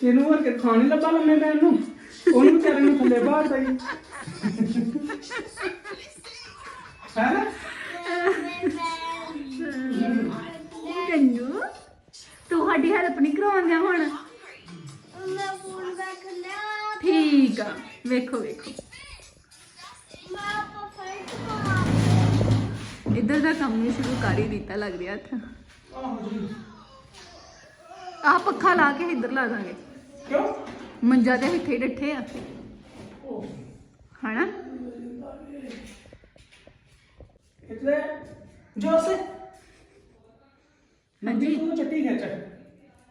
ਤੈਨੂੰ ਹੋਰ ਕੇ ਖਾਣ ਲੱਭਾ ਲੰਮੇ ਪੈਣ ਨੂੰ ਉਹਨੂੰ ਵਿਚਾਰੇ ਨੂੰ ਥੱਲੇ ਬਾਹਰ ਤਾਈ ਹੈ। ਕੰਨੂ? ਤੁਹਾਡੀ ਹੈਲਪ ਨਹੀਂ ਕਰਾਉਂਦੇ ਹੁਣ। ਠੀਕ ਆ। ਵੇਖੋ ਵੇਖੋ। ਇੱਧਰ ਦਾ ਕੰਮ ਵੀ ਸ਼ੁਰੂ ਕਰ ਹੀ ਦਿੱਤਾ ਲੱਗ ਰਿਹਾ ਇੱਥੇ ਆਹੋ ਜੀ ਆ ਪੱਖਾ ਲਾ ਕੇ ਇੱਧਰ ਲਾ ਦਾਂਗੇ। ਕਿਉਂ? ਮੰਜਾ ਤੇ ਇੱਥੇ ਹੀ ਡੱਠੇ ਆ। ਹਨਾ? ਇਤਲੇ ਜੋਸੇ ਹਾਂਜੀ। ਹਾਂਜੀ। ਤੂੰ ਚੱਟੀ ਖਿੱਚ।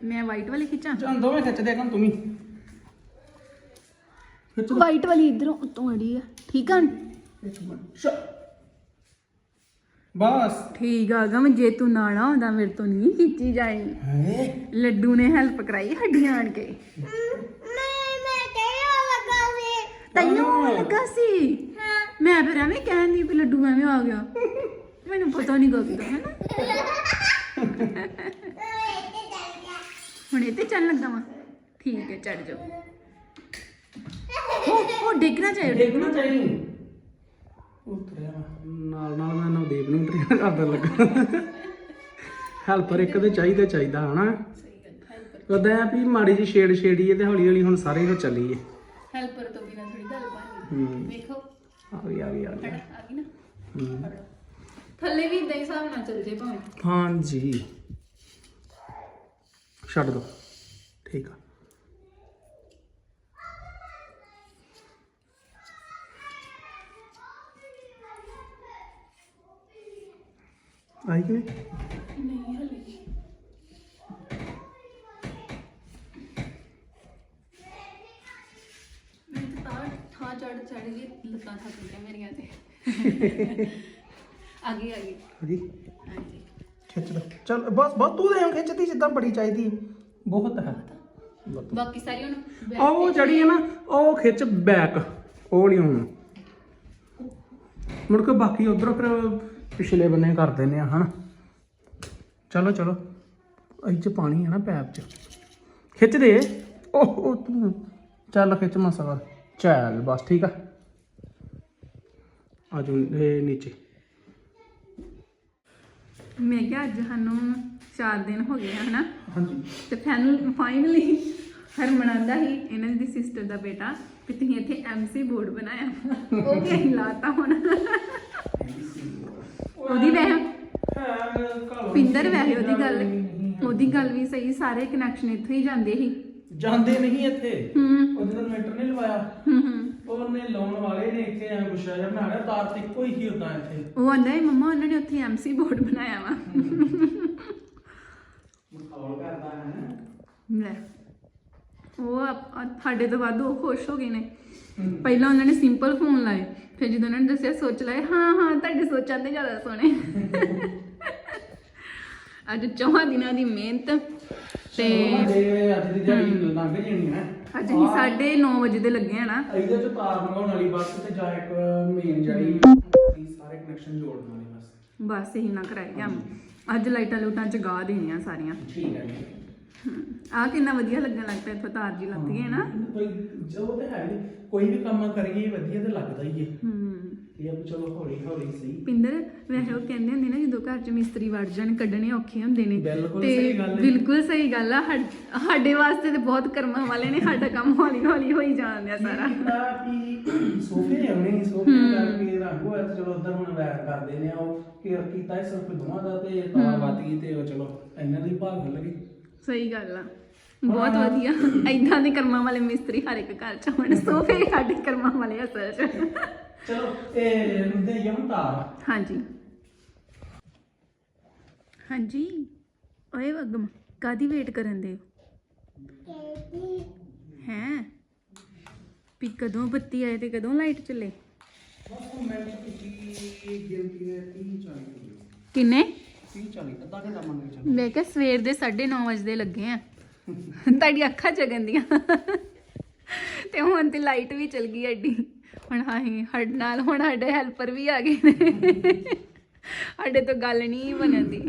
ਮੈਂ ਵਾਈਟ ਵਾਲੀ ਖਿੱਚਾਂ? ਜਾਂ ਦੋਵੇਂ ਖਿੱਚ ਦੇ ਕੰਮ ਤੂੰ ਵੀ। ਖਿੱਚ। ਵਾਈਟ ਵਾਲੀ ਇਧਰੋਂ ਉੱਤੋਂ ਅੜੀ ਆ। ਠੀਕ ਆ ਇੱਕ ਮਿੰਟ ਸ਼ਾ ਬਸ। ਠੀਕ ਆ ਗਮ ਜੇ ਤੂੰ ਨਾਲ ਆਉਂਦਾ ਮੇਰੇ ਤੋਂ ਨਹੀਂ ਖਿੱਚੀ ਜਾਏ ਹੈ? ਲੱਡੂ ਨੇ ਹੈਲਪ ਕਰਾਈ ਹੱਡੀਆਂ ਆਣ ਕੇ। ਤੈਨੂੰ ਲੱਗਾ ਸੀ? ਮੈਂ ਫਿਰ ਐਵੇਂ ਕਹਿੰਦੀ ਵੀ ਲੱਡੂ ਐਵੇਂ ਆ ਗਿਆ। ਮੈਨੂੰ ਪਤਾ ਨਹੀਂ ਕਦੋਂ ਹੈ ਹੁਣ ਇਹ ਤੇ ਚੱਲ ਲੱਗਾ ਵਾ। ਠੀਕ ਹੈ ਚੜ ਜਾਓ। ਹੋ ਹੋ ਡਿੱਗਣਾ ਚਾਹੀਦਾ ਦੇਖਣਾ ਚਾਹੀਦੀ ਉਤਰਿਆ ਨਾਲ ਨਾਲ ਮੈਂ ਨਵਦੀਪ ਨੂੰ ਟ੍ਰੇਨ ਕਰਦਾ ਲੱਗਾ। ਹੈਲਪਰ ਇੱਕ ਤੇ ਚਾਹੀਦਾ ਚਾਹੀਦਾ ਹਨਾ? ਉਹਦਾ ਆ ਵੀ ਮਾੜੀ ਜੀ ਛੇੜ ਛੇੜੀ ਹੈ ਤੇ ਹੌਲੀ ਹੌਲੀ ਹੁਣ ਸਾਰੇ ਹੋ ਚੱਲੀ ਹੈ ਹੈਲਪਰ ਤੋਂ ਬਿਨਾ ਥੋੜੀ ਗੱਲ ਬਣੀ ਹੂੰ। ਵੇਖੋ। ਆ ਗਈ ਆ ਗਈ ਆ ਗਈ। ਆ ਗਈ ਨਾ। ਹੂੰ। ਥੱਲੇ ਵੀ ਇਦਾਂ ਹੀ ਹਿਸਾਬ ਨਾਲ ਚੱਲ ਜੇ ਭਾਵੇਂ। ਹਾਂਜੀ। ਛੱਡ ਦੋ ਠੀਕ ਆ ਆਈ ਕਿ ਨਹੀਂ ਨਹੀਂ ਹਲੇ ਮੈਂ ਤਾਂ ਠਾ ਚੜ ਚੜ ਗਈ ਲੱਤਾਂ ਥੱਕ ਗਈਆਂ ਮੇਰੀਆਂ ਤੇ ਆ ਗਈ ਆ ਗਈ ਹਾਂਜੀ ਹਾਂਜੀ ਖਿੱਚ ਲਓ ਚਲ ਬਸ ਬਸ ਤੂੰ ਦੇ ਖਿੱਚਦੀ ਜਿੱਦਾਂ ਬੜੀ ਚਾਹੀਦੀ ਬਹੁਤ ਹੈ। ਬਾਕੀ ਸਾਰੀ ਹੁਣ back ਆਹ ਉਹ ਜਿਹੜੀ ਹੈ ਨਾ ਉਹ ਖਿੱਚ ਬੈਕ ਉਹ ਨਹੀਂ ਹੁਣ। ਮੁੜ ਕੇ ਬਾਕੀ ਉਧਰੋਂ ਫਿਰ ਪਿਛਲੇ ਬੰਨੇ ਕਰ ਦਿੰਦੇ ਆ ਹਨਾ। ਚਲੋ ਚਲੋ। ਇਹ ਚ ਪਾਣੀ ਹੈ ਨਾ ਪੈਪ ਚ। ਖਿੱਚ ਦੇ। ਓਹ ਉਹ ਤੂੰ ਚੱਲ ਖਿੱਚ ਮਸਾ। ਚੱਲ ਬਸ ਠੀਕ ਆ। ਆ ਜੋ ਇਹ ਨੀਚੇ। ਮੈਂ ਕਿਹਾ ਅੱਜ ਸਾਨੂੰ 4 ਦਿਨ ਹੋ ਗਏ ਆ ਹਨਾ? ਹਾਂਜੀ। ਤੇ ਫਾਈਨਲ ਫਾਈਨਲੀ ਹਰਮਨ ਆਂਦਾ ਹੀ ਇਹਨਾਂ ਦੀ ਸਿਸਟਰ ਦਾ ਬੇਟਾ ਕਿ ਤੁਸੀਂ ਇੱਥੇ ਐਮਸੀ ਬੋਰਡ ਬਣਾਇਆ। ਉਹ ਵੀ ਅਸੀਂ ਲਾਤਾ ਹੁਣ। ਉਹਦੀ ਵੈਸੇ ਪਿੰਦਰ ਵੈਸੇ ਉਹਦੀ ਗੱਲ ਉਹਦੀ ਗੱਲ ਵੀ ਸਹੀ ਸਾਰੇ ਕਨੈਕਸ਼ਨ ਇੱਥੋਂ ਹੀ ਜਾਂਦੇ ਸੀ। ਜਾਂਦੇ ਨਹੀਂ ਇੱਥੇ। ਹੂੰ। ਉਹਦੇ ਨਾਲ ਮੀਟਰ ਨਹੀਂ ਲਵਾਇਆ। ਹੂੰ ਹੂੰ। ਉਹਨੇ ਲਾਉਣ ਵਾਲੇ ਇੱਥੇ ਐ ਗੁੱਸਾ ਜਿਹਾ ਬਣਾ ਲਿਆ ਤਾਰ ਤੇ ਇੱਕੋ ਹੀ ਹੁੰਦਾ ਇੱਥੇ। ਉਹ ਆਂਦਾ ਹੈ ਮੰਮਾ ਉਹਨਾਂ ਨੇ ਉੱਥੇ ਐਮਸੀ ਬੋਰਡ ਬਣਾਇਆ ਵਾ। ਮਖੌਲ ਕਰਦਾ ਹੈ। ਲੈ ਉਹ ਆਪ- ਆ- ਸਾਡੇ ਤੋਂ ਵੱਧ ਉਹ ਖੁਸ਼ ਹੋ ਗਏ ਨੇ। ਪਹਿਲਾਂ ਉਹਨਾਂ ਨੇ ਸਿੰਪਲ ਫੋਨ ਲਾਏ ਫਿਰ ਜਦੋਂ ਉਹਨਾਂ ਨੇ ਦੱਸਿਆ ਸੋਚ ਲਾਏ ਹਾਂ ਹਾਂ ਤੁਹਾਡੇ ਸੋਚਾਂ ਤੇ ਜ਼ਿਆਦਾ ਸੋਹਣੇ। ਅੱਜ ਚੌਹਾਂ ਦਿਨਾਂ ਦੀ ਮਿਹਨਤ। ਤੇ ਅੱਜ ਦੀ ਦਿਹਾੜੀ ਲੰਘ ਜਾਣੀ ਹੈ। ਅੱਜ ਅਸੀਂ 9:30 ਵਜੇ ਦੇ ਲੱਗੇ ਆ ਨਾ। ਇਹਦੇ ਚ ਤਾਰ ਲਗਾਉਣ ਵਾਲੀ ਬਸ ਤੇ ਜਾਂ ਇੱਕ ਮੇਨ ਜਿਹੜੀ ਸਾਰੇ ਕਨੈਕਸ਼ਨ ਜੋੜਨ ਵਾਲੇ ਬਸ। ਬਸ ਇਹੀ ਨਾ ਕਰਾਈ ਅੱਜ ਲਾਈਟਾਂ ਲੂਟਾਂ ਜਗਾ ਦੇਣੀਆਂ ਸਾਰੀਆਂ। ਠੀਕ ਹੈ ਜੀ। ਆ ਕਿੰਨਾ ਵਧੀਆ ਲੱਗਣ ਲੱਗ ਪਿਆ ਇੱਥੋਂ ਤਾਰ ਜੀ ਲੱਗ ਗਈ ਹੈ ਨਾ। ਕੋਈ ਜੋ ਤੇ ਹੈ ਨੀ, ਕੋਈ ਵੀ ਕੰਮ ਕਰੀਏ ਵਧੀਆ ਤੇ ਲੱਗਦਾ ਹੀ ਹੈ। ਹੂੰ। ਇਹ ਆ ਵੀ ਚਲੋ ਹੌਲੀ ਹੌਲੀ ਸਹੀ। ਪਿੰਦਰ ਵੈਸੇ ਉਹ ਕਹਿੰਦੇ ਹੁੰਦੇ ਨਾ ਜਦੋਂ ਘਰ 'ਚ ਮਿਸਤਰੀ ਵੜ ਜਾਣ ਕੱਢਣੇ ਔਖੇ ਹੁੰਦੇ ਨੇ। ਬਿਲਕੁਲ ਸਹੀ ਗੱਲ ਹੈ। ਬਿਲਕੁਲ ਸਹੀ ਗੱਲ ਆ ਸਾਡ- ਸਾਡੇ ਵਾਸਤੇ ਤੇ ਬਹੁਤ ਕਰਮਾਂ ਵਾਲੇ ਨੇ ਸਾਡਾ ਕੰਮ ਹੌਲੀ ਹੌਲੀ ਹੋਈ ਜਾਂਦਿਆ ਸਾਰਾ। ਕੀਤਾ ਕਿ ਸੋਫੇ ਆਉਣੇ ਸੋਫੇ ਕਰਕੇ ਰੰਗ ਹੋਇਆ ਤੇ ਚਲੋ ਉਧਰ ਹੁਣ ਵੈਰ ਕਰ ਦਿੰਦੇ ਆ ਉਹ ਕੇਅਰ ਕੀਤਾ ਸਿਰਫ ਦੋਵਾਂ ਦਾ ਤੇ ਤਾਰ ਵੱਧ ਗਈ ਤੇ ਉਹ ਚਲੋ ਇਹਨਾਂ ਦੀ ਭਾਗ ਲੱਗੀ ਸਹੀ ਗੱਲ ਆ। ਬਹੁਤ ਵਧੀਆ। ਐਦਾਂ ਦੇ ਕਰਮਾਂ ਵਾਲੇ ਮਿਸਤਰੀ ਹਰ ਇੱਕ ਘਰ 'ਚ ਹੋਣ। ਸੋਫੇ ਸਾਡੇ ਕਰਮਾਂ ਵਾਲੇ ਅਸਲ 'ਚ। ਚਲੋ ਇਹ ਹੁੰਦੇ ਯਮ ਤਾਰ। ਹਾਂਜੀ। ਹਾਂਜੀ। ਓਏ ਵਗਮ ਕਾਦੀ ਵੇਟ ਕਰਨ ਦੇ ਹੈ? ਵੀ ਕਦੋਂ ਬੱਤੀ ਆਏ ਤੇ ਕਦੋਂ ਲਾਈਟ ਚੱਲੇ? ਬਸ ਮੈਂ ਕੀਤੀ ਗਿਣਤੀ ਦੇ 30 40 ਕਿੰਨੇ? ਮੈਂ ਕਿਹਾ ਸਵੇਰ ਦੇ 9:30 ਵਜੇ ਲੱਗੇ ਆ। ਤੁਹਾਡੀ ਅੱਖਾਂ ਜਗਨ ਦੀਆਂ। ਤੇ ਹੁਣ ਤੇ ਲਾਈਟ ਵੀ ਚਲ ਗਈ ਐਡੀ। ਹੁਣ ਹਾਹੀ ਹੱਡ ਨਾਲ ਹੁਣ ਸਾਡੇ ਹੈਲਪਰ ਵੀ ਆ ਗਏ ਨੇ। ਸਾਡੇ ਤੋਂ ਗੱਲ ਨਹੀਂ ਬਣਨ ਦੀ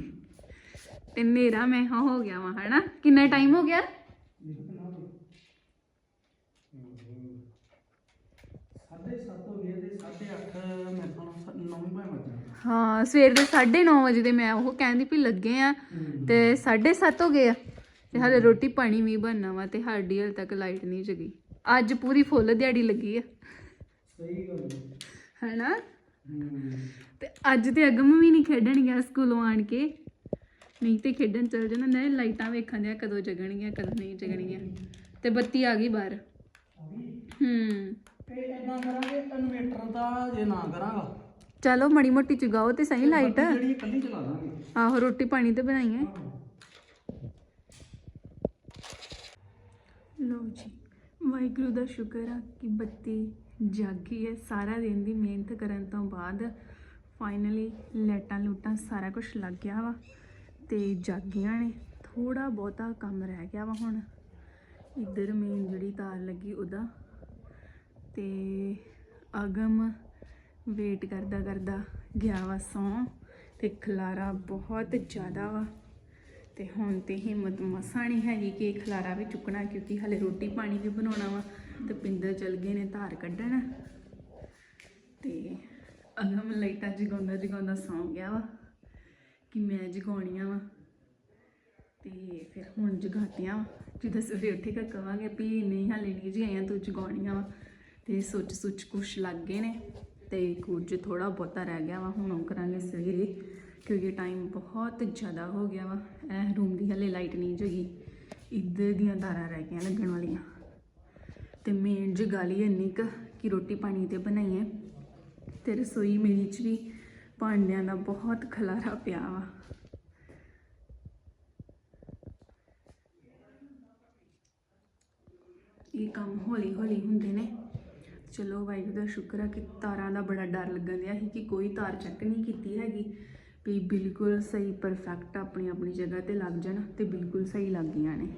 ਤੇ ਮੇਰਾ ਮੈਂ ਹਾਂ ਹੋ ਗਿਆ ਵਾ ਹਨਾ? ਕਿੰਨਾ ਟਾਈਮ ਹੋ ਗਿਆ? ਸਾਡੇ ਹਾਂ ਸਵੇਰ ਦੇ 9:30 ਵਜੇ ਦੇ ਮੈਂ ਉਹ ਕਹਿੰਦੀ ਵੀ ਲੱਗੇ ਆ ਤੇ 7:30 ਹੋ ਗਏ ਆ ਤੇ ਹਾਲੇ ਰੋਟੀ ਪਾਣੀ ਵੀ ਬਣਨਾ ਵਾ ਤੇ ਸਾਡੀ ਹਾਲੇ ਤੱਕ ਲਾਈਟ ਨਹੀਂ ਜਗੀ। ਅੱਜ ਪੂਰੀ ਫੁੱਲ ਦਿਹਾੜੀ ਲੱਗੀ ਆ। ਸਹੀ ਗੱਲ ਹੈ ਹੈਨਾ? ਤੇ ਅੱਜ ਤੇ ਅਗਮ ਵੀ ਨਹੀਂ ਖੇਡਣ ਗਿਆ ਸਕੂਲੋਂ ਆਣ ਕੇ। ਨਹੀਂ ਤੇ ਖੇਡਣ ਚਲ ਜਾਣਾ ਨਹੀਂ ਲਾਈਟਾਂ ਵੇਖਣ ਦਿਆ ਕਦੋਂ ਜਗਣਗੀਆਂ ਕਦੋਂ ਨਹੀਂ ਜਗਣਗੀਆਂ। ਤੇ ਬੱਤੀ ਆ ਗਈ ਬਾਹਰ। ਹੂੰ। ਤੇ ਇਦਾਂ ਕਰਾਂਗੇ ਇਨਵੇਟਰ ਦਾ ਜੇ ਨਾ ਕਰਾਂਗਾ। ਚਲੋ ਮੜੀ ਮੋਟੀ ਚਗਾਓ ਤੇ ਸਹੀ ਲਾਈਟ ਬੱਤੀ ਜਿਹੜੀ ਇਕੱਲੀ ਚਲਾ ਦਾਂਗੇ ਆਹੋ ਰੋਟੀ ਪਾਣੀ ਤੇ ਬਣਾਈਏ ਲੋ ਜੀ ਵਾਹਿਗੁਰੂ ਦਾ ਸ਼ੁਕਰ ਆ ਕਿ ਬੱਤੀ ਜਾਗੀ ਹੈ। ਸਾਰਾ ਦਿਨ ਦੀ ਮਿਹਨਤ ਕਰਨ ਤੋਂ ਬਾਅਦ ਫਾਈਨਲੀ ਲੈਟਾਂ ਲੂਟਾਂ ਸਾਰਾ ਕੁਝ ਲੱਗ ਗਿਆ ਵਾ ਤੇ ਜਾਗੀਆਂ ਨੇ। ਥੋੜਾ ਬਹੁਤਾ ਕੰਮ ਰਹਿ ਗਿਆ ਵਾ ਹੁਣ। ਇੱਧਰ ਮੇਨ ਜਿਹੜੀ ਤਾਰ ਲੱਗੀ ਉਹਦਾ। ਤੇ ਅਗਮ ਵੇਟ ਕਰਦਾ ਕਰਦਾ ਗਿਆ ਵਾ ਸੌਂ ਤੇ ਖਲਾਰਾ ਬਹੁਤ ਜ਼ਿਆਦਾ ਵਾ। ਤੇ ਹੁਣ ਤੇ ਹਿੰਮਤ ਮਸਾਂ ਨਹੀਂ ਹੈਗੀ ਕਿ ਖਲਾਰਾ ਵੀ ਚੁੱਕਣਾ, ਕਿਉਂਕਿ ਹਲੇ ਰੋਟੀ ਪਾਣੀ ਵੀ ਬਣਾਉਣਾ ਵਾ ਤੇ ਪਿੰਦਰ ਚਲ ਗਏ ਨੇ ਧਾਰ ਕੱਢਣ। ਤੇ ਅਗਮ ਲਾਈਟਾਂ ਜਗਾਉਂਦਾ ਜਗਾਉਂਦਾ ਸੌਂ ਗਿਆ ਵਾ ਕਿ ਮੈਂ ਜਗਾਉਣੀਆਂ ਵਾ। ਤੇ ਫਿਰ ਹੁਣ ਜਗਾਤੀਆਂ ਵਾ। ਜਦੋਂ ਸਵੇਰੇ ਉੱਠ ਕੇ ਕਵਾਂਗੇ ਵੀ ਨਹੀਂ ਹਾਲੇ ਨਹੀਂ ਜੀ ਤੂੰ ਜਗਾਉਣੀਆਂ ਵਾ। ਤੇ ਸੁੱਚ ਸੁੱਚ ਕੁਛ ਲੱਗ ਗਏ ਨੇ। ਤੇ ਕੁਝ ਥੋੜਾ ਬਹੁਤਾ ਰਹਿ ਗਿਆ ਵਾ, ਹੁਣ ਉਹ ਕਰਾਂਗੇ ਸਵੇਰੇ, ਕਿਉਂਕਿ ਟਾਈਮ ਬਹੁਤ ਜ਼ਿਆਦਾ ਹੋ ਗਿਆ ਵਾ। ਇਹ ਰੂਮ ਦੀ ਹਲੇ ਲਾਈਟ ਨਹੀਂ ਜਗੀ। ਇੱਧਰ ਦੀਆਂ ਤਾਰਾਂ ਰਹਿ ਗਈਆਂ ਲੱਗਣ ਵਾਲੀਆਂ। ਤੇ ਮੇਨ ਜੇ ਗੱਲ ਹੀ ਇੰਨੀ ਕੁ ਕਿ ਰੋਟੀ ਪਾਣੀ ਤੇ ਬਣਾਈਏ ਤੇ ਰਸੋਈ ਮੇਰੀ ਚ ਵੀ ਭਾਂਡਿਆਂ ਦਾ ਬਹੁਤ ਖਲਾਰਾ ਪਿਆ ਵਾ। ਇਹ ਕੰਮ ਹੌਲੀ ਹੌਲੀ ਹੁੰਦੇ ਨੇ। ਚਲੋ ਵਾਹਿਗੁਰੂ ਦਾ ਸ਼ੁਕਰ ਆ ਕਿ ਤਾਰਾਂ ਦਾ ਬੜਾ ਡਰ ਲੱਗਣ ਦਿਆ ਸੀ ਕਿ ਕੋਈ ਤਾਰ ਚੈੱਕ ਨਹੀਂ ਕੀਤੀ ਹੈਗੀ ਵੀ ਬਿਲਕੁਲ ਸਹੀ ਪਰਫੈਕਟ ਆਪਣੀ ਆਪਣੀ ਜਗ੍ਹਾ ਤੇ ਲੱਗ ਜਾਣ ਤੇ ਬਿਲਕੁਲ ਸਹੀ ਲੱਗ ਗਈਆਂ ਨੇ।